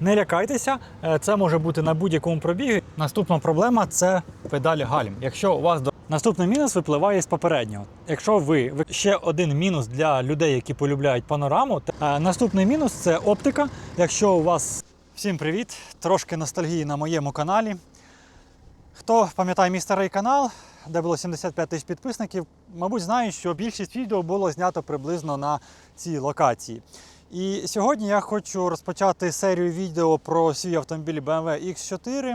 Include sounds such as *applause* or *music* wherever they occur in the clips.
Не лякайтеся, е, це може бути на будь-якому пробігі. Наступна проблема це педалі гальм. Якщо у вас до наступний мінус випливає з попереднього. Якщо ви ще один мінус для людей, які полюбляють панораму, е, наступний мінус це оптика. Якщо у вас всім привіт, трошки ностальгії на моєму каналі. Хто пам'ятає мій старий канал, де було 75 тисяч підписників, мабуть, знає, що більшість відео було знято приблизно на цій локації. І сьогодні я хочу розпочати серію відео про свій автомобіль BMW X4.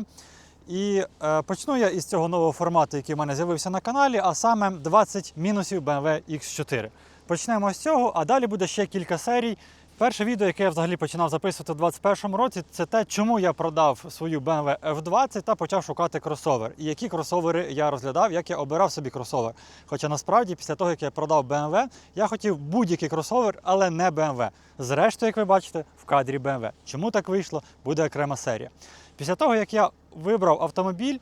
І е, почну я із цього нового формату, який в мене з'явився на каналі, а саме 20 мінусів BMW X4. Почнемо з цього, а далі буде ще кілька серій. Перше відео, яке я взагалі починав записувати у 2021 році, це те, чому я продав свою BMW F20 та почав шукати кросовер. І які кросовери я розглядав, як я обирав собі кросовер. Хоча насправді, після того, як я продав BMW, я хотів будь-який кросовер, але не BMW. Зрештою, як ви бачите, в кадрі BMW. Чому так вийшло, буде окрема серія. Після того, як я вибрав автомобіль,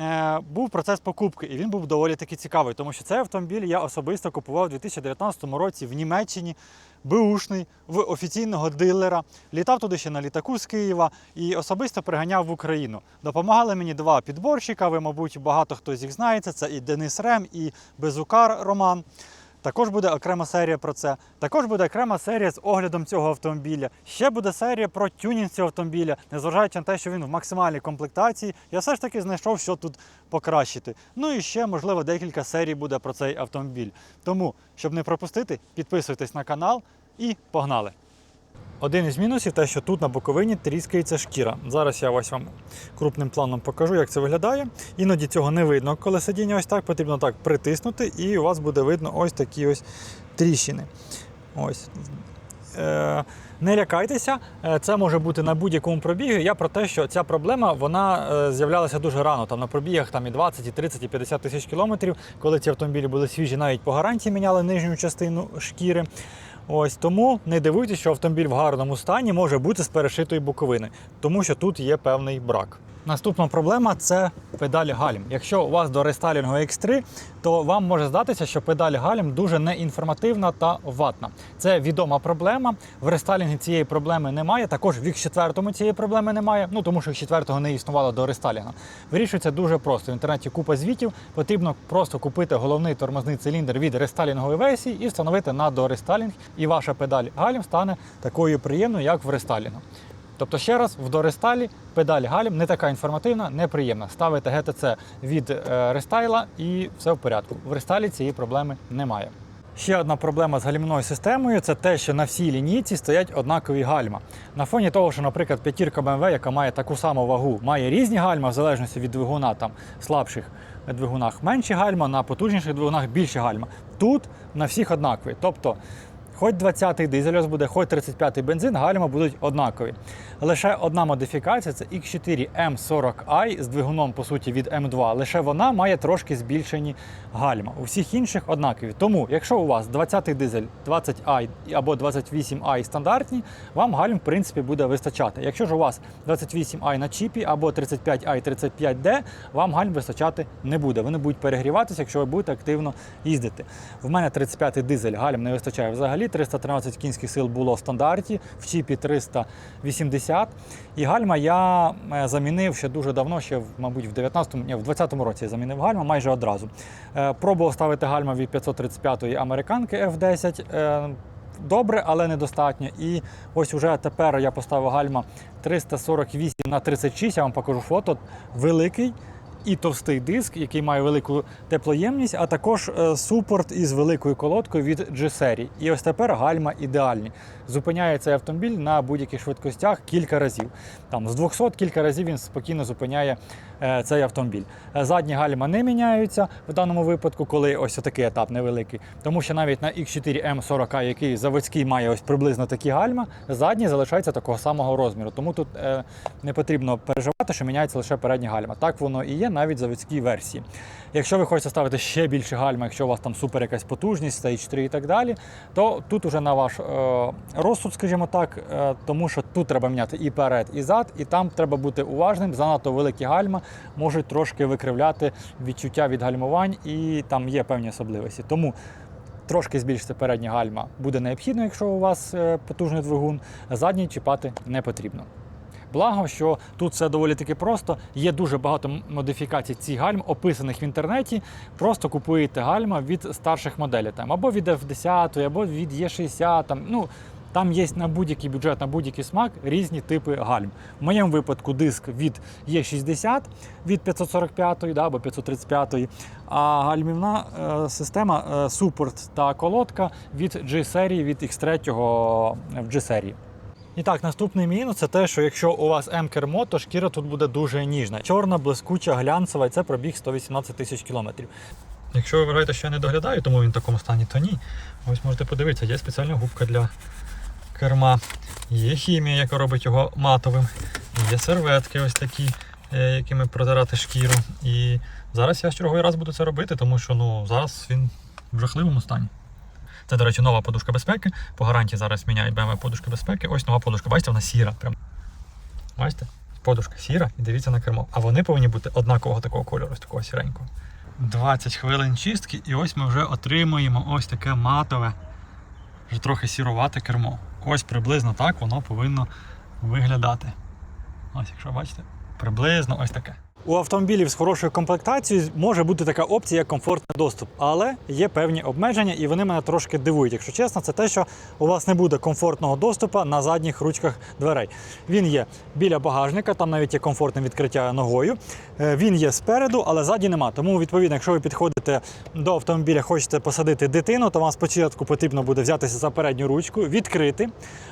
е, був процес покупки, і він був доволі таки цікавий, тому що цей автомобіль я особисто купував у 2019 році в Німеччині, беушний, в офіційного дилера. Літав туди ще на літаку з Києва і особисто приганяв в Україну. Допомагали мені два підборщика. Ви, мабуть, багато хто з їх знається. Це і Денис Рем, і Безукар Роман. Також буде окрема серія про це. Також буде окрема серія з оглядом цього автомобіля. Ще буде серія про тюнінг цього автомобіля, незважаючи на те, що він в максимальній комплектації. Я все ж таки знайшов, що тут покращити. Ну і ще, можливо, декілька серій буде про цей автомобіль. Тому, щоб не пропустити, підписуйтесь на канал і погнали! Один із мінусів те, що тут на боковині тріскається шкіра. Зараз я ось вам крупним планом покажу, як це виглядає. Іноді цього не видно, коли сидіння ось так, потрібно так притиснути, і у вас буде видно ось такі ось тріщини. Ось. Е, не лякайтеся, е, це може бути на будь-якому пробігі. Я про те, що ця проблема вона е, з'являлася дуже рано. Там на пробігах там і 20, і 30, і 50 тисяч кілометрів, коли ці автомобілі були свіжі, навіть по гарантії міняли нижню частину шкіри. Ось тому не дивуйтесь, що автомобіль в гарному стані може бути з перешитої боковини, тому що тут є певний брак. Наступна проблема це педаль гальм. Якщо у вас до рестайлінгу X3, то вам може здатися, що педаль гальм дуже неінформативна та ватна. Це відома проблема. В рестайлінгі цієї проблеми немає. Також в X4 цієї проблеми немає. Ну тому що X4 не існувало до рестайлінга. Вирішується дуже просто. В інтернеті купа звітів. Потрібно просто купити головний тормозний циліндр від рестайлінгової версії і встановити на дорестайлінг, і ваша педаль гальм стане такою приємною, як в рестайлінгу. Тобто, ще раз, в дорестайлі педаль гальм не така інформативна, неприємна. Ставите ГТЦ від е, рестайла і все в порядку. В рестайлі цієї проблеми немає. Ще одна проблема з гальмівною системою це те, що на всій лінійці стоять однакові гальма. На фоні того, що, наприклад, п'ятірка BMW, яка має таку саму вагу, має різні гальма в залежності від двигуна, там слабших двигунах менші гальма, на потужніших двигунах більші гальма. Тут на всіх однакові. Тобто Хоч 20-й дизель буде, хоч 35-й бензин, гальма будуть однакові. Лише одна модифікація це X4 M40i з двигуном, по суті, від M2. Лише вона має трошки збільшені гальма. У всіх інших однакові. Тому, якщо у вас 20-й дизель 20i або 28i стандартні, вам гальм, в принципі, буде вистачати. Якщо ж у вас 28i на чіпі або 35i 35D, вам гальм вистачати не буде. Вони будуть перегріватися, якщо ви будете активно їздити. В мене 35-й дизель гальм не вистачає взагалі. 313 кінських сил було в стандарті, в чіпі 380. І гальма я е, замінив ще дуже давно, ще, мабуть, в 19-му, ні, в 20-му році я замінив гальма майже одразу. Е, Пробував ставити гальма від 535-ї американки F10. е, Добре, але недостатньо. І ось уже тепер я поставив гальма 348 на 36, я вам покажу фото. Великий і товстий диск, який має велику теплоємність, а також е, супорт із великою колодкою від G-серії. І ось тепер гальма ідеальні. Зупиняє цей автомобіль на будь-яких швидкостях кілька разів. Там з 200 кілька разів він спокійно зупиняє е, цей автомобіль. Е, Задні гальма не міняються в даному випадку, коли ось такий етап невеликий. Тому що навіть на X4 M40, який заводський має ось приблизно такі гальма, задні залишаються такого самого розміру. Тому тут не потрібно переживати, що міняється лише передні гальма. Так воно і є навіть в заводській версії. Якщо ви хочете ставити ще більше гальма, якщо у вас там супер якась потужність, Stage 3 і так далі, то тут уже на ваш е, розсуд, скажімо так, е, тому що тут треба міняти і перед, і зад, і там треба бути уважним. Занадто великі гальма можуть трошки викривляти відчуття від гальмувань, і там є певні особливості. Тому трошки збільшити передні гальма буде необхідно, якщо у вас е, потужний двигун, задній чіпати не потрібно. Благо, що тут все доволі таки просто. Є дуже багато модифікацій цих гальм, описаних в інтернеті. Просто купуєте гальма від старших моделей, там або від F10, або від E60. Там, ну, там є на будь-який бюджет, на будь-який смак різні типи гальм. В моєму випадку диск від E60 від 545 да, або 535, а гальмівна е, система е, супорт та колодка від G-серії, від X3 в G-серії. І так, наступний мінус це те, що якщо у вас М-кермо, то шкіра тут буде дуже ніжна. Чорна, блискуча, глянцева, і це пробіг 118 тисяч кілометрів. Якщо ви вважаєте, що я не доглядаю, тому він в такому стані, то ні. Ось можете подивитися, є спеціальна губка для керма. Є хімія, яка робить його матовим. Є серветки ось такі, е, якими протирати шкіру. І зараз я черговий раз буду це робити, тому що ну, зараз він в жахливому стані. Це, до речі, нова подушка безпеки. По гарантії зараз міняють BMW подушки безпеки. Ось нова подушка. Бачите, вона сіра. Прям. Бачите? Подушка сіра і дивіться на кермо. А вони повинні бути однакового такого кольору, ось такого сіренького. 20 хвилин чистки, і ось ми вже отримуємо ось таке матове, вже трохи сірувате кермо. Ось приблизно так воно повинно виглядати. Ось, якщо бачите, приблизно ось таке. У автомобілів з хорошою комплектацією може бути така опція, як комфортний доступ, але є певні обмеження, і вони мене трошки дивують. Якщо чесно, це те, що у вас не буде комфортного доступу на задніх ручках дверей. Він є біля багажника, там навіть є комфортне відкриття ногою. Е, Він є спереду, але ззаді нема. Тому, відповідно, якщо ви підходите до автомобіля, хочете посадити дитину, то вам спочатку потрібно буде взятися за передню ручку, відкрити,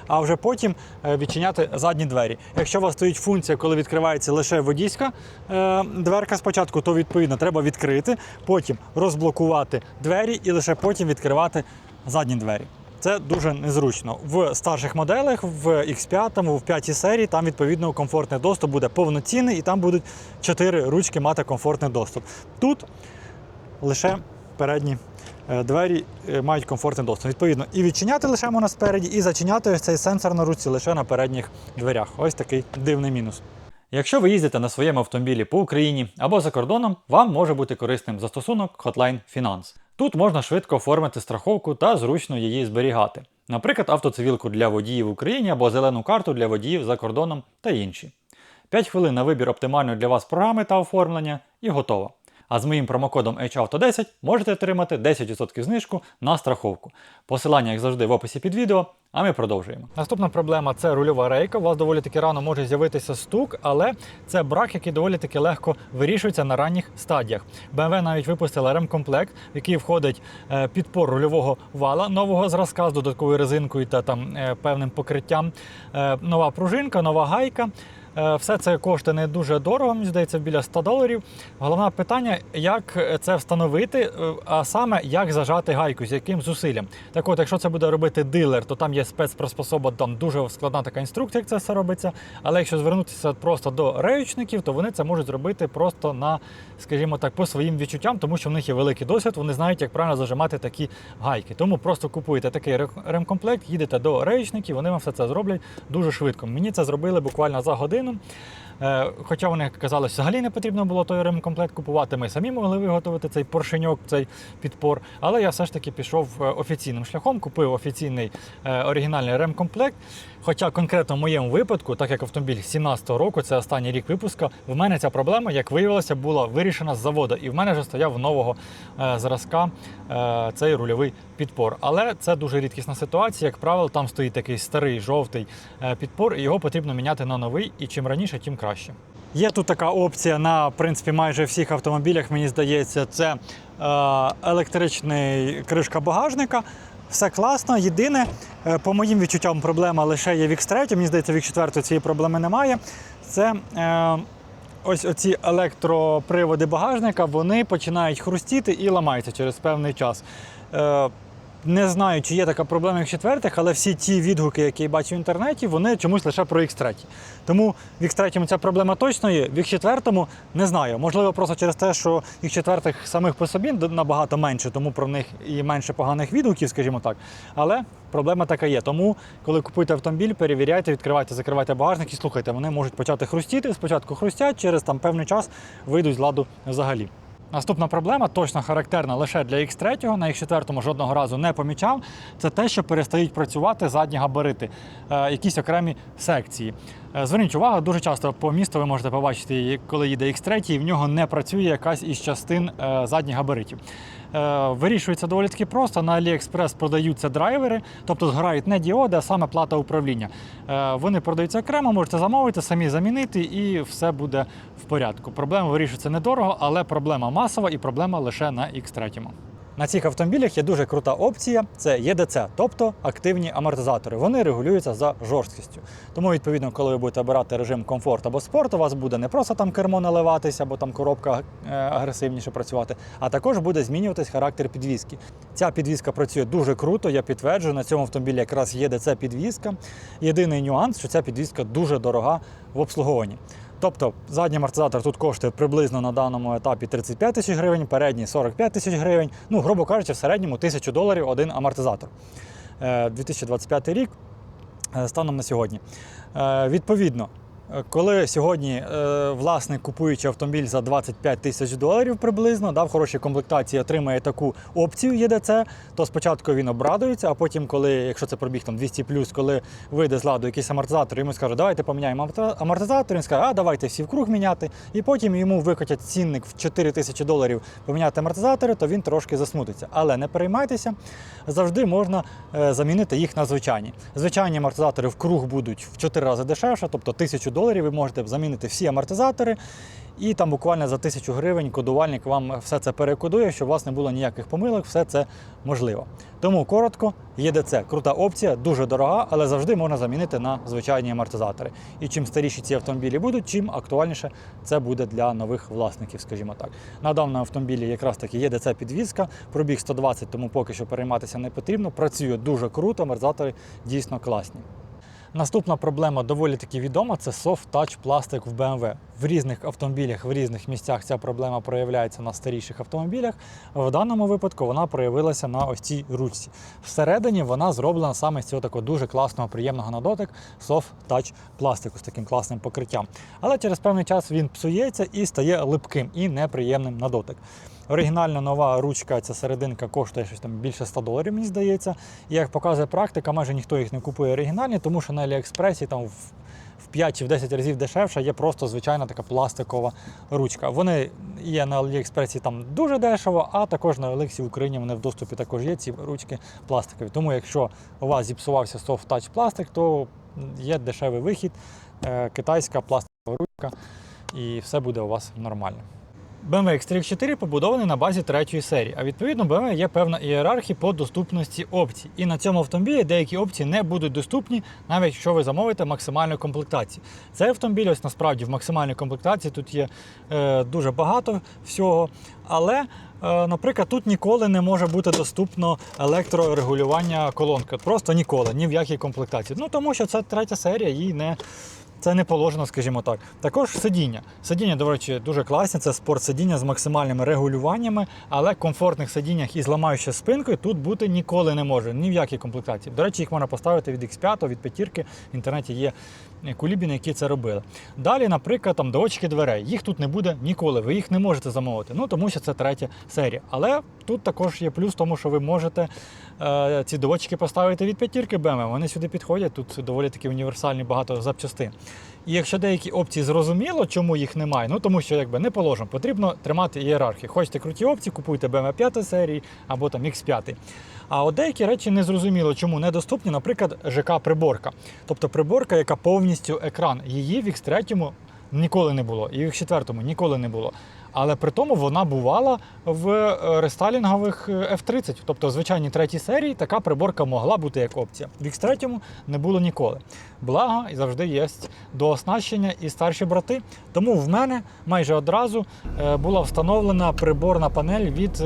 а вже потім е, відчиняти задні двері. Якщо у вас стоїть функція, коли відкривається лише водійська е, дверка спочатку, то відповідно треба відкрити, потім розблокувати двері і лише потім відкривати задні двері. Це дуже незручно. В старших моделях, в X5, в 5 серії, там відповідно комфортний доступ буде повноцінний, і там будуть 4 ручки мати комфортний доступ. Тут лише передні е, двері е, мають комфортний доступ. Відповідно, і відчиняти лише можна спереді, і зачиняти цей сенсор на руці лише на передніх дверях. Ось такий дивний мінус. Якщо ви їздите на своєму автомобілі по Україні або за кордоном, вам може бути корисним застосунок Hotline Finance. Тут можна швидко оформити страховку та зручно її зберігати. Наприклад, автоцивілку для водіїв в Україні або зелену карту для водіїв за кордоном та інші. 5 хвилин на вибір оптимальної для вас програми та оформлення і готово. А з моїм промокодом HAUTO10 можете отримати 10% знижку на страховку. Посилання, як завжди, в описі під відео, а ми продовжуємо. Наступна проблема це рульова рейка. У вас доволі таки рано може з'явитися стук, але це брак, який доволі таки легко вирішується на ранніх стадіях. BMW навіть випустила ремкомплект, в який входить е, підпор рульового вала нового зразка з додатковою резинкою та там е, певним покриттям. Е, Нова пружинка, нова гайка. Е, Все це коштує не дуже дорого, мені здається, біля 100 доларів. Головне питання, як це встановити, е, а саме як зажати гайку, з яким зусиллям. Так от, якщо це буде робити дилер, то там є спецприспособа, там дуже складна така інструкція, як це все робиться. Але якщо звернутися просто до реючників, то вони це можуть зробити просто на, скажімо так, по своїм відчуттям, тому що в них є великий досвід, вони знають, як правильно зажимати такі гайки. Тому просто купуєте такий ремкомплект, їдете до реючників, вони вам все це зроблять дуже швидко. Мені це зробили буквально за годину. Е, Хоча вони казали, що взагалі не потрібно було той ремкомплект купувати. Ми самі могли виготовити цей поршеньок, цей підпор. Але я все ж таки пішов е, офіційним шляхом, купив офіційний е, оригінальний ремкомплект. Хоча конкретно в моєму випадку, так як автомобіль 17-го року, це останній рік випуска, в мене ця проблема, як виявилося, була вирішена з заводу. І в мене вже стояв нового е, зразка е, цей рульовий підпор. Але це дуже рідкісна ситуація. Як правило, там стоїть такий старий жовтий е, підпор, і його потрібно міняти на новий. І чим раніше, тим краще. Є тут така опція на в принципі майже всіх автомобілях, мені здається, це е, електричний кришка багажника. Все класно. Єдине, е, по моїм відчуттям, проблема лише є в X3. Мені здається, в X4 цієї проблеми немає. Це е, ось оці електроприводи багажника, вони починають хрустіти і ламаються через певний час. Е, не знаю, чи є така проблема як в четвертих, але всі ті відгуки, які я бачу в інтернеті, вони чомусь лише про X3. Тому в X3 ця проблема точно є, в X4 не знаю. Можливо, просто через те, що X4 самих по собі набагато менше, тому про них і менше поганих відгуків, скажімо так. Але проблема така є. Тому, коли купуєте автомобіль, перевіряйте, відкривайте, закривайте багажник і слухайте, вони можуть почати хрустіти. Спочатку хрустять, через там певний час вийдуть з ладу взагалі. Наступна проблема, точно характерна лише для X3, на X4 жодного разу не помічав. Це те, що перестають працювати задні габарити, е, якісь окремі секції. Е, Зверніть увагу, дуже часто по місту ви можете побачити, коли їде X3, і в нього не працює якась із частин е, задніх габаритів. Е, Вирішується доволі таки просто. На AliExpress продаються драйвери, тобто згорають не діоди, а саме плата управління. Вони продаються окремо, можете замовити, самі замінити, і все буде в порядку. Проблема вирішується недорого, але проблема масова і проблема лише на X3. На цих автомобілях є дуже крута опція це ЄДЦ, тобто активні амортизатори. Вони регулюються за жорсткістю. Тому, відповідно, коли ви будете обирати режим комфорт або спорт, у вас буде не просто там кермо наливатися, або там коробка е, агресивніше працювати, а також буде змінюватись характер підвізки. Ця підвізка працює дуже круто, я підтверджую, на цьому автомобілі якраз є ДЦ підвізка. Єдиний нюанс, що ця підвізка дуже дорога в обслуговуванні. Тобто задній амортизатор тут коштує приблизно на даному етапі 35 тисяч гривень, передній 45 тисяч гривень. Ну, грубо кажучи, в середньому 1000 доларів один амортизатор. Е, 2025 рік е, станом на сьогодні. Е, Відповідно, е, коли сьогодні е, власник, купуючи автомобіль за 25 тисяч доларів приблизно, да, в хорошій комплектації отримає таку опцію ЄДЦ, то спочатку він обрадується, а потім, коли, якщо це пробіг там 200 коли вийде з ладу якийсь амортизатор, йому скаже, давайте поміняємо амортизатор, він скаже, а давайте всі вкруг міняти. І потім йому викотять цінник в 4 тисячі доларів поміняти амортизатори, то він трошки засмутиться. Але не переймайтеся, завжди можна е, замінити їх на звичайні. Звичайні амортизатори в круг будуть в 4 рази дешевше, тобто 1000 доларів ви можете замінити всі амортизатори. І там буквально за тисячу гривень кодувальник вам все це перекодує, щоб у вас не було ніяких помилок, все це можливо. Тому коротко, ЄДЦ крута опція, дуже дорога, але завжди можна замінити на звичайні амортизатори. І чим старіші ці автомобілі будуть, чим актуальніше це буде для нових власників, скажімо так. На даному автомобілі якраз таки єдц підвізка, пробіг 120, тому поки що перейматися не потрібно. Працює дуже круто, амортизатори дійсно класні. Наступна проблема доволі таки відома це soft touch пластик в BMW. В різних автомобілях, в різних місцях ця проблема проявляється на старіших автомобілях. В даному випадку вона проявилася на ось цій ручці. Всередині вона зроблена саме з цього такого дуже класного, приємного на дотик soft touch пластику з таким класним покриттям. Але через певний час він псується і стає липким і неприємним на дотик. Оригінальна нова ручка, ця серединка коштує щось там більше 100 доларів, мені здається. І як показує практика, майже ніхто їх не купує оригінальні, тому що на Аліекспресі там в в 5 чи в 10 разів дешевше є просто звичайна така пластикова ручка. Вони є на Аліекспресі там дуже дешево, а також на Олексі в Україні вони в доступі також є ці ручки пластикові. Тому якщо у вас зіпсувався soft touch пластик, то є дешевий вихід, е, китайська пластикова ручка, і все буде у вас нормально. BMW X3 4 побудований на базі третьої серії, а відповідно BMW є певна ієрархія по доступності опцій. І на цьому автомобілі деякі опції не будуть доступні, навіть якщо ви замовите максимальну комплектацію. Цей автомобіль ось насправді в максимальній комплектації тут є е, дуже багато всього. Але, е, наприклад, тут ніколи не може бути доступно електрорегулювання колонки. Просто ніколи, ні в якій комплектації. Ну тому що це третя серія, їй не. Це не положено, скажімо так. Також сидіння. Сидіння, до речі, дуже класні. Це спорт сидіння з максимальними регулюваннями, але комфортних сидіннях із ламаючою спинкою тут бути ніколи не може. Ні в якій комплектації. До речі, їх можна поставити від X5, від п'ятірки. В інтернеті є кулібіни, які це робили. Далі, наприклад, там доводчики дверей. Їх тут не буде ніколи. Ви їх не можете замовити. Ну тому що це третя серія. Але тут також є плюс, тому що ви можете е, ці доводчики поставити від п'ятірки BMW. Вони сюди підходять. Тут доволі таки універсальні багато запчастин. І якщо деякі опції зрозуміло, чому їх немає, ну тому що якби не положено, потрібно тримати ієрархію. Хочете круті опції, купуйте BMW 5 серії або там X5. А от деякі речі не зрозуміло, чому недоступні, наприклад, ЖК-приборка. Тобто приборка, яка повністю екран. Її в X3 ніколи не було, і в X4 ніколи не було. Але при тому вона бувала в е, рестайлінгових е, F30, тобто в звичайній третій серії така приборка могла бути як опція. В X3 не було ніколи. Благо і завжди є дооснащення і старші брати. Тому в мене майже одразу е, була встановлена приборна панель від,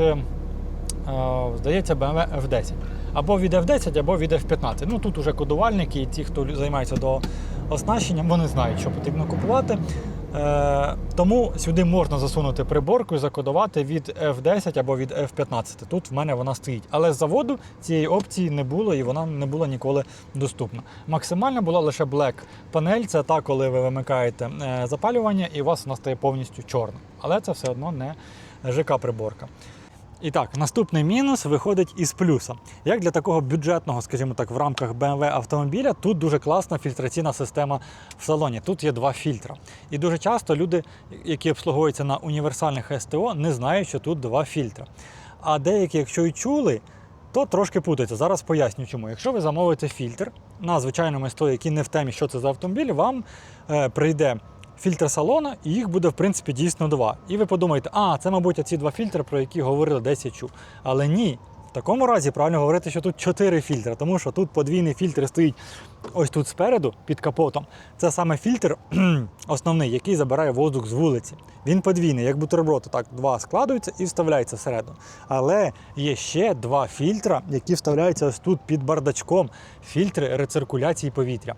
здається, BMW F10. Або від F10, або від F15. Ну тут уже кодувальники і ті, хто займається до оснащенням, вони знають, що потрібно купувати. Е, тому сюди можна засунути приборку і закодувати від F10 або від F15. Тут в мене вона стоїть. Але з заводу цієї опції не було і вона не була ніколи доступна. Максимальна була лише Black панель. Це та, коли ви вимикаєте е, запалювання і у вас вона стає повністю чорна. Але це все одно не ЖК-приборка. І так, наступний мінус виходить із плюса. Як для такого бюджетного, скажімо так, в рамках BMW автомобіля, тут дуже класна фільтраційна система в салоні. Тут є два фільтра. І дуже часто люди, які обслуговуються на універсальних СТО, не знають, що тут два фільтра. А деякі, якщо і чули, то трошки путаються. Зараз поясню чому. Якщо ви замовите фільтр на звичайному СТО, який не в темі, що це за автомобіль, вам е, прийде фільтр салона, і їх буде, в принципі, дійсно два. І ви подумаєте, а, це, мабуть, ці два фільтри, про які говорили десь я чув. Але ні. В такому разі правильно говорити, що тут чотири фільтри, тому що тут подвійний фільтр стоїть ось тут спереду, під капотом. Це саме фільтр *clears throat* основний, який забирає воздух з вулиці. Він подвійний, як бутерброд, так два складуються і вставляються всередину. Але є ще два фільтра, які вставляються ось тут під бардачком, фільтри рециркуляції повітря.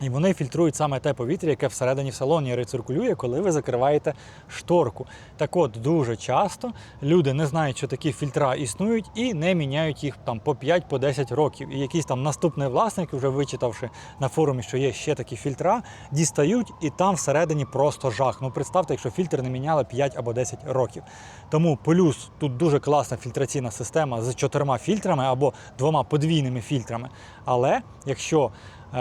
І вони фільтрують саме те повітря, яке всередині в салоні рециркулює, коли ви закриваєте шторку. Так от, дуже часто люди не знають, що такі фільтра існують, і не міняють їх там по 5-10 років. І якийсь там наступний власник, вже вичитавши на форумі, що є ще такі фільтра, дістають, і там всередині просто жах. Ну представте, якщо фільтр не міняли 5 або 10 років. Тому плюс тут дуже класна фільтраційна система з чотирма фільтрами або двома подвійними фільтрами. Але якщо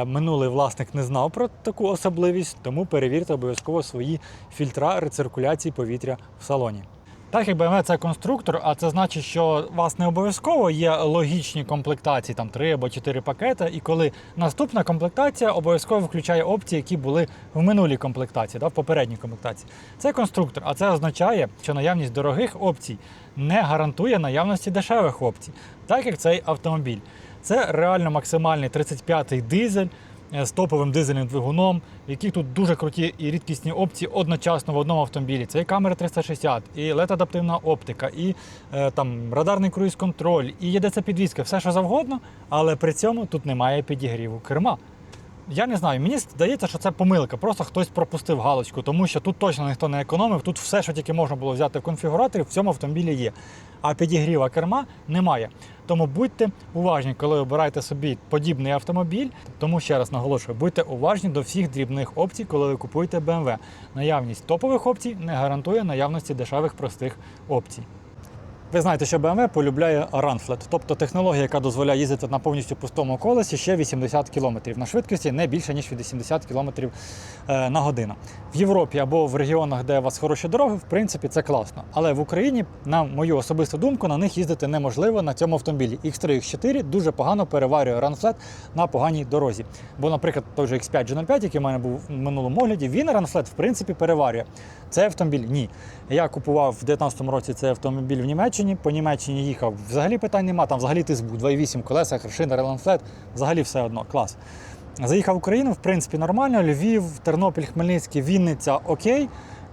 Минулий власник не знав про таку особливість, тому перевірте обов'язково свої фільтра рециркуляції повітря в салоні. Так як BMW це конструктор, а це значить, що у вас не обов'язково є логічні комплектації, там 3 або 4 пакети, і коли наступна комплектація обов'язково включає опції, які були в минулій комплектації, да, в попередній комплектації. Це конструктор, а це означає, що наявність дорогих опцій не гарантує наявності дешевих опцій, так як цей автомобіль. Це реально максимальний 35-й дизель е, з топовим дизельним двигуном, в яких тут дуже круті і рідкісні опції одночасно в одному автомобілі. Це і камера 360, і LED-адаптивна оптика, і е, там радарний круїз-контроль, і єдеться підвізка, все що завгодно, але при цьому тут немає підігріву керма. Я не знаю, мені здається, що це помилка. Просто хтось пропустив галочку, тому що тут точно ніхто не економив. Тут все, що тільки можна було взяти в конфігураторі, в цьому автомобілі є. А підігріва керма немає. Тому будьте уважні, коли обираєте собі подібний автомобіль. Тому ще раз наголошую, будьте уважні до всіх дрібних опцій, коли ви купуєте BMW. Наявність топових опцій не гарантує наявності дешевих простих опцій. Ви знаєте, що BMW полюбляє Runflat, тобто технологія, яка дозволяє їздити на повністю пустому колесі ще 80 км на швидкості не більше ніж 80 км е, на годину. В Європі або в регіонах, де у вас хороші дороги, в принципі, це класно. Але в Україні, на мою особисту думку, на них їздити неможливо на цьому автомобілі. X3 X4 дуже погано переварює Runflat на поганій дорозі. Бо, наприклад, той же X5 G05, який в мене був в минулому огляді, він Runflat, в принципі, переварює. Цей автомобіль ні. Я купував в 2019 році цей автомобіль в Німеччині. По Німеччині їхав. Взагалі питань нема. Там взагалі тиск був 2,8 колеса, шина, реланфлет. Взагалі все одно. Клас. Заїхав в Україну, в принципі, нормально. Львів, Тернопіль, Хмельницький, Вінниця окей.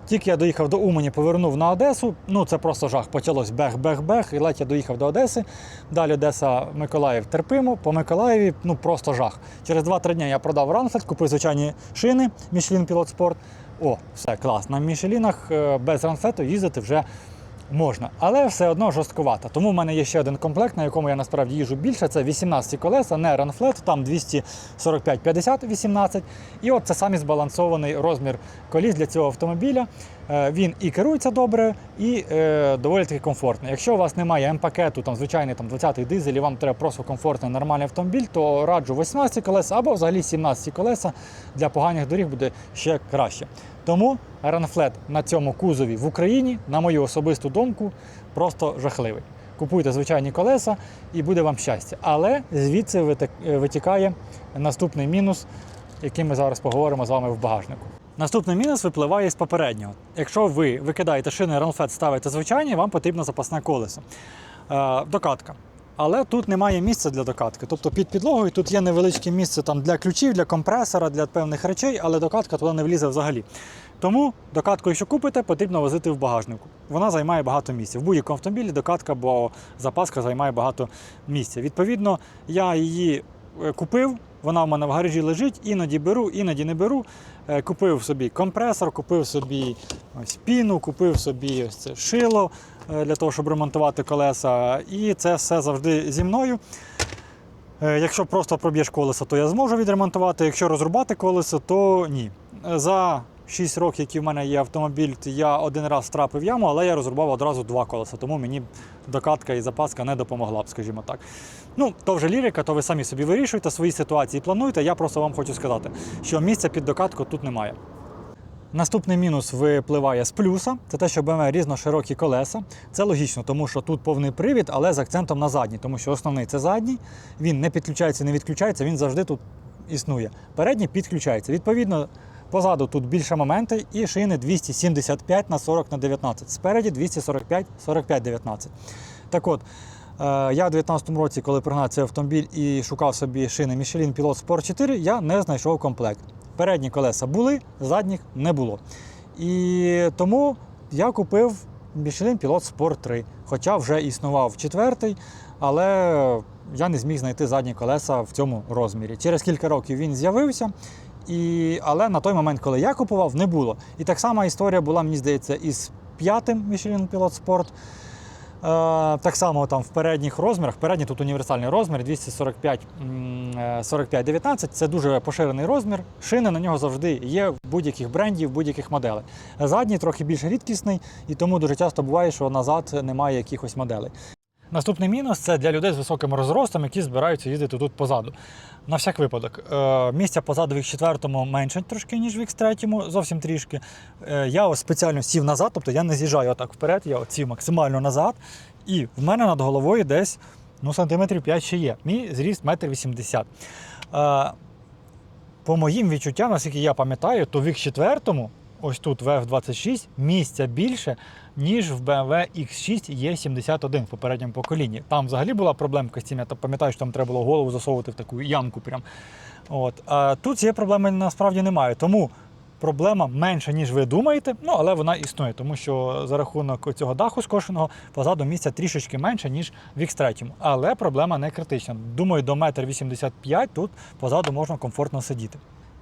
Тільки я доїхав до Умані, повернув на Одесу. Ну це просто жах. Почалось бех-бех-бех. І ледь я доїхав до Одеси. Далі Одеса, Миколаїв терпимо. По Миколаєві ну просто жах. Через 2-3 дні я продав Ранфет, купив звичайні шини Michelin Pilot Sport. О, все клас. На Мішелінах е, без ранфету їздити вже можна, але все одно жорсткувато. Тому в мене є ще один комплект, на якому я насправді їжу більше. Це 18 колеса, не ранфлет, там 245 50 18. І от це самий збалансований розмір коліс для цього автомобіля. Е, Він і керується добре, і е, доволі таки комфортний. Якщо у вас немає М-пакету, там звичайний там 20-й дизель, і вам треба просто комфортний нормальний автомобіль, то раджу 18 колеса або взагалі 17 колеса для поганих доріг буде ще краще. Тому ранфлет на цьому кузові в Україні, на мою особисту думку, просто жахливий. Купуйте звичайні колеса і буде вам щастя. Але звідси витікає наступний мінус, який ми зараз поговоримо з вами в багажнику. Наступний мінус випливає з попереднього. Якщо ви викидаєте шини ранфлет, ставите звичайні, вам потрібно запасне колесо. Е, докатка. Але тут немає місця для докатки. Тобто під підлогою тут є невеличке місце там, для ключів, для компресора, для певних речей, але докатка туди не влізе взагалі. Тому докатку, якщо купите, потрібно возити в багажнику. Вона займає багато місця. В будь-якому автомобілі докатка або запаска займає багато місця. Відповідно, я її е, купив, вона в мене в гаражі лежить, іноді беру, іноді не беру. Е, Купив собі компресор, купив собі ось піну, купив собі ось це шило для того, щоб ремонтувати колеса. І це все завжди зі мною. Е, Якщо просто проб'єш колесо, то я зможу відремонтувати. Якщо розрубати колесо, то ні. Е, За 6 років, які в мене є автомобіль, я один раз втрапив яму, але я розрубав одразу два колеса, тому мені докатка і запаска не допомогла б, скажімо так. Ну, то вже лірика, то ви самі собі вирішуєте свої ситуації, плануєте. Я просто вам хочу сказати, що місця під докатку тут немає. Наступний мінус випливає з плюса. Це те, що BMW різноширокі колеса. Це логічно, тому що тут повний привід, але з акцентом на задній, тому що основний це задній. Він не підключається, не відключається, він завжди тут існує. Передній підключається. Відповідно, позаду тут більше моменти і шини 275 на 40 на 19. Спереді 245 45 19. Так от. Е, Я у 2019 році, коли пригнав цей автомобіль і шукав собі шини Michelin Pilot Sport 4, я не знайшов комплект. Передні колеса були, задніх не було. І тому я купив Michelin Pilot Sport 3, хоча вже існував четвертий, але я не зміг знайти задні колеса в цьому розмірі. Через кілька років він з'явився. І, але на той момент, коли я купував, не було. І так само історія була, мені здається, із п'ятим Michelin Pilot Sport. Е, Так само там в передніх розмірах, передній тут універсальний розмір 245 м, е, 45 19 це дуже поширений розмір. Шини на нього завжди є в будь-яких брендів, в будь-яких моделей. Задній трохи більш рідкісний, і тому дуже часто буває, що назад немає якихось моделей. Наступний мінус це для людей з високим розростом, які збираються їздити тут позаду. На всяк випадок, е, місця позаду в X4 менше трошки, ніж в X3, зовсім трішки. Е, я ось спеціально сів назад, тобто я не з'їжджаю отак вперед, я сів максимально назад. І в мене над головою десь ну, сантиметрів 5 ще є. Мій зріст 1,80 м. Е, по моїм відчуттям, наскільки я пам'ятаю, то в X4, ось тут в F26, місця більше, ніж в BMW X6 E71 в попередньому поколінні. Там взагалі була проблемка з цим. Я пам'ятаю, що там треба було голову засовувати в таку ямку. Прям. От. А тут цієї проблеми насправді немає. Тому проблема менша, ніж ви думаєте, ну але вона існує, тому що за рахунок цього даху скошеного позаду місця трішечки менше, ніж в X3. Але проблема не критична. Думаю, до 1,85 м тут позаду можна комфортно сидіти.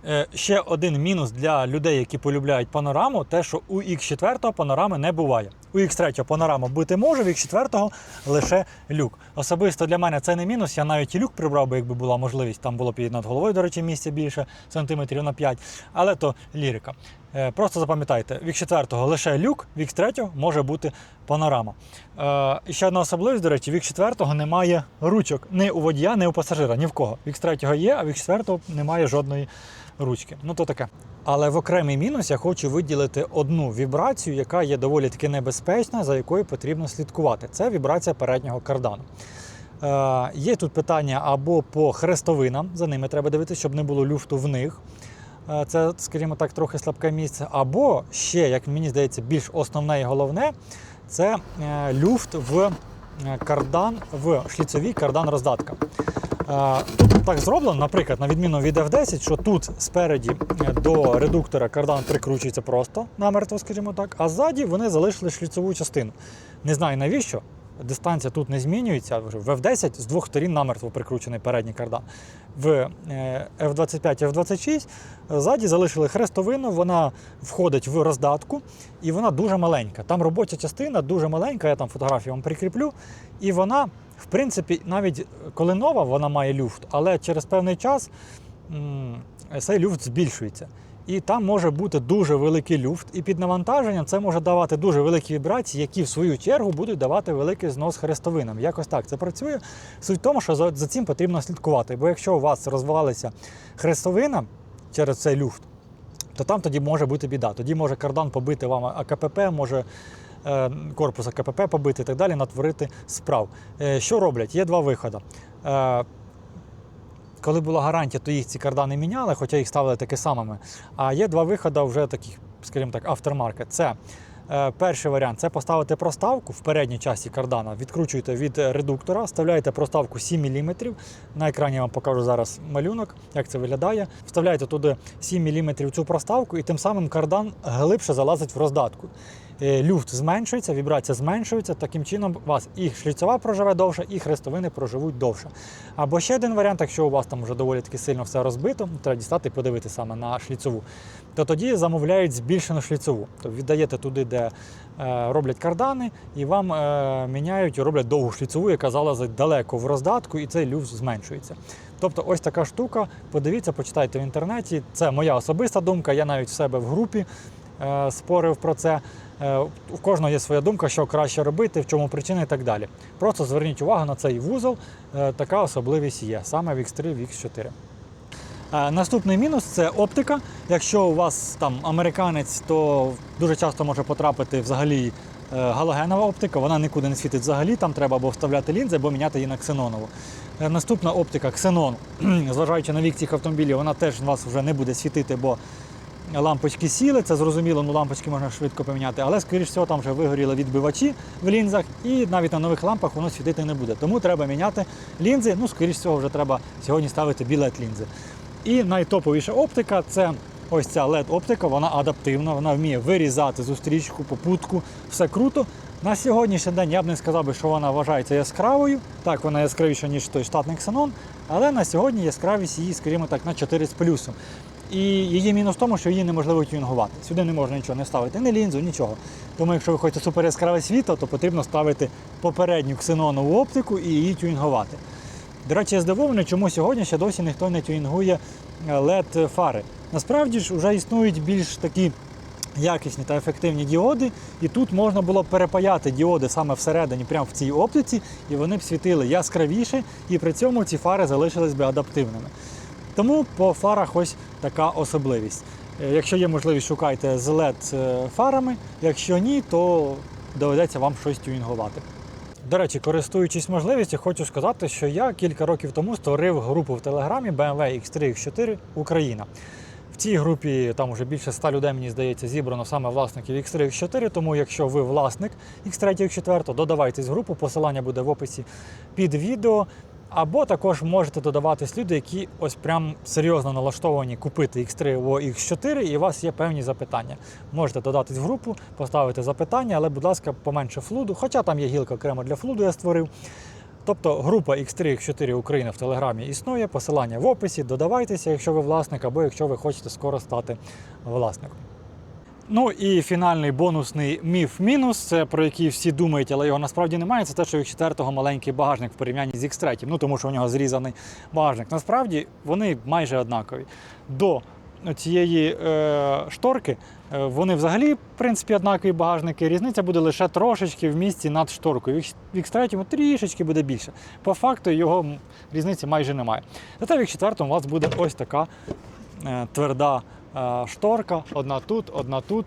Е, Ще один мінус для людей, які полюбляють панораму, те, що у X4 панорами не буває. У X3 панорама бути може, в X4 лише люк. Особисто для мене це не мінус. Я навіть і люк прибрав би, якби була можливість. Там було б і над головою, до речі, місця більше, сантиметрів на 5. Але то лірика. Е, Просто запам'ятайте, в X4 лише люк, в X3 може бути панорама. Е, І ще одна особливість, до речі, в X4 немає ручок ні у водія, ні у пасажира, ні в кого. В X3 є, а в X4 немає жодної ручки. Ну то таке. Але в окремий мінус я хочу виділити одну вібрацію, яка є доволі таки небезпечна, за якою потрібно слідкувати. Це вібрація переднього кардану. Е, є тут питання або по хрестовинам, за ними треба дивитися, щоб не було люфту в них. Е, Це, скажімо так, трохи слабке місце. Або ще, як мені здається, більш основне і головне це е, люфт в е, кардан, в шліцовій кардан роздатка. Тут так зроблено, наприклад, на відміну від F10, що тут спереді до редуктора кардан прикручується просто намертво, скажімо так, а ззаді вони залишили шліцову частину. Не знаю навіщо. Дистанція тут не змінюється. В F10 з двох сторін намертво прикручений передній кардан. В е, F25 F26 ззаді залишили хрестовину, вона входить в роздатку і вона дуже маленька. Там робоча частина дуже маленька, я там фотографію вам прикріплю. І вона, в принципі, навіть коли нова, вона має люфт, але через певний час цей люфт збільшується. І там може бути дуже великий люфт, і під навантаженням це може давати дуже великі вібрації, які в свою чергу будуть давати великий знос хрестовинам. Якось так це працює. Суть в тому, що за, цим потрібно слідкувати. Бо якщо у вас розвалиться хрестовина через цей люфт, то там тоді може бути біда. Тоді може кардан побити вам АКПП, може е, корпус АКПП побити і так далі, натворити справ. Е, що роблять? Є два виходи. Коли була гарантія, то їх ці кардани міняли, хоча їх ставили таки самими. А є два виходи вже таких, скажімо так, автормаркет. Це е, перший варіант це поставити проставку в передній часті кардана, відкручуєте від редуктора, вставляєте проставку 7 мм. На екрані я вам покажу зараз малюнок, як це виглядає. Вставляєте туди 7 мм цю проставку, і тим самим кардан глибше залазить в роздатку. Е, Люфт зменшується, вібрація зменшується. Таким чином у вас і шліцова проживе довше, і хрестовини проживуть довше. Або ще один варіант, якщо у вас там вже доволі таки сильно все розбито, треба дістати і подивитися саме на шліцову, то тоді замовляють збільшену шліцову. Тобто віддаєте туди, де е, роблять кардани, і вам е, міняють роблять довгу шліцову, яка залазить далеко в роздатку, і цей люфт зменшується. Тобто, ось така штука. Подивіться, почитайте в інтернеті. Це моя особиста думка. Я навіть в себе в групі е, спорив про це. Е, у кожного є своя думка, що краще робити, в чому причина і так далі. Просто зверніть увагу на цей вузол. Е, така особливість є саме в X3, в X4. Е, Наступний мінус це оптика. Якщо у вас там американець, то дуже часто може потрапити взагалі е, галогенова оптика, вона нікуди не світить взагалі, там треба або вставляти лінзи, або міняти її на ксенонову. Наступна оптика ксенон, *clears throat* зважаючи на вік цих автомобілів, вона теж у вас вже не буде світити, бо лампочки сіли, це зрозуміло, ну лампочки можна швидко поміняти, але, скоріш всього, там вже вигоріли відбивачі в лінзах, і навіть на нових лампах воно світити не буде. Тому треба міняти лінзи. Ну, скоріш всього, вже треба сьогодні ставити білет лінзи. І найтоповіша оптика це ось ця LED-оптика, вона адаптивна, вона вміє вирізати зустрічку, попутку, все круто. На сьогоднішній день я б не сказав би, що вона вважається яскравою. Так, вона яскравіша, ніж той штатний ксенон, але на сьогодні яскравість її, скажімо так, на 4 з плюсом. І її мінус в тому, що її неможливо тюнінгувати. Сюди не можна нічого не ставити, ні лінзу, нічого. Тому якщо ви хочете супер яскраве світло, то потрібно ставити попередню ксенонову оптику і її тюнінгувати. До речі, я здивований, чому сьогодні ще досі ніхто не тюнінгує led фари. Насправді ж вже існують більш такі якісні та ефективні діоди, і тут можна було перепаяти діоди саме всередині, прямо в цій оптиці, і вони б світили яскравіше, і при цьому ці фари залишились би адаптивними. Тому по фарах ось така особливість. Е, Якщо є можливість, шукайте з LED фарами, якщо ні, то доведеться вам щось тюнінгувати. До речі, користуючись можливістю, хочу сказати, що я кілька років тому створив групу в Телеграмі BMW X3 X4 Україна. В цій групі там вже більше 100 людей, мені здається, зібрано саме власників X3 X4. Тому, якщо ви власник X3 X4, додавайтесь в групу. Посилання буде в описі під відео. Або також можете додаватись люди, які ось прям серйозно налаштовані купити X3 або X4, і у вас є певні запитання. Можете додатись в групу, поставити запитання, але, будь ласка, поменше флуду. Хоча там є гілка окремо для флуду, я створив. Тобто група X3 X4 Україна в Телеграмі існує, посилання в описі, додавайтеся, якщо ви власник, або якщо ви хочете скоро стати власником. Ну і фінальний бонусний міф-мінус, це про який всі думають, але його насправді немає. Це те, що у четвертого маленький багажник в порівнянні з X3, ну тому що у нього зрізаний багажник. Насправді вони майже однакові. До цієї е, шторки е, вони взагалі, в принципі, однакові багажники. Різниця буде лише трошечки в місці над шторкою. В X- В X3 трішечки буде більше. По факту його різниці майже немає. Зате в X4 у вас буде ось така е, тверда шторка, одна тут, одна тут.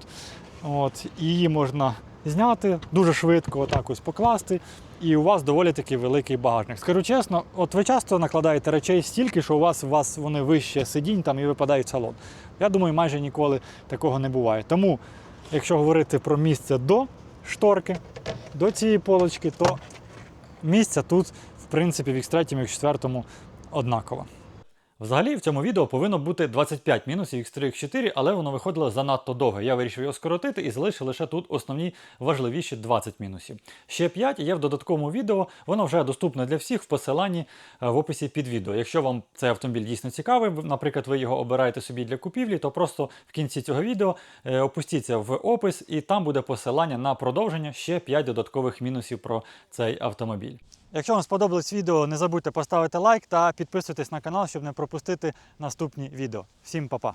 От, її можна зняти дуже швидко, отак ось покласти, і у вас доволі таки великий багажник. Скажу чесно, от ви часто накладаєте речей стільки, що у вас, у вас вони вище сидінь там і випадають салон. Я думаю, майже ніколи такого не буває. Тому, якщо говорити про місце до шторки, до цієї полочки, то місця тут, в принципі, в X3 і X4 однаково. Взагалі в цьому відео повинно бути 25 мінусів X3 X4, але воно виходило занадто довго. Я вирішив його скоротити і залишив лише тут основні важливіші 20 мінусів. Ще 5 є в додатковому відео, воно вже доступне для всіх в посиланні е, в описі під відео. Якщо вам цей автомобіль дійсно цікавий, наприклад, ви його обираєте собі для купівлі, то просто в кінці цього відео е, опустіться в опис, і там буде посилання на продовження ще 5 додаткових мінусів про цей автомобіль. Якщо вам сподобалось відео, не забудьте поставити лайк та підписуйтесь на канал, щоб не пропустити наступні відео. Всім па-па!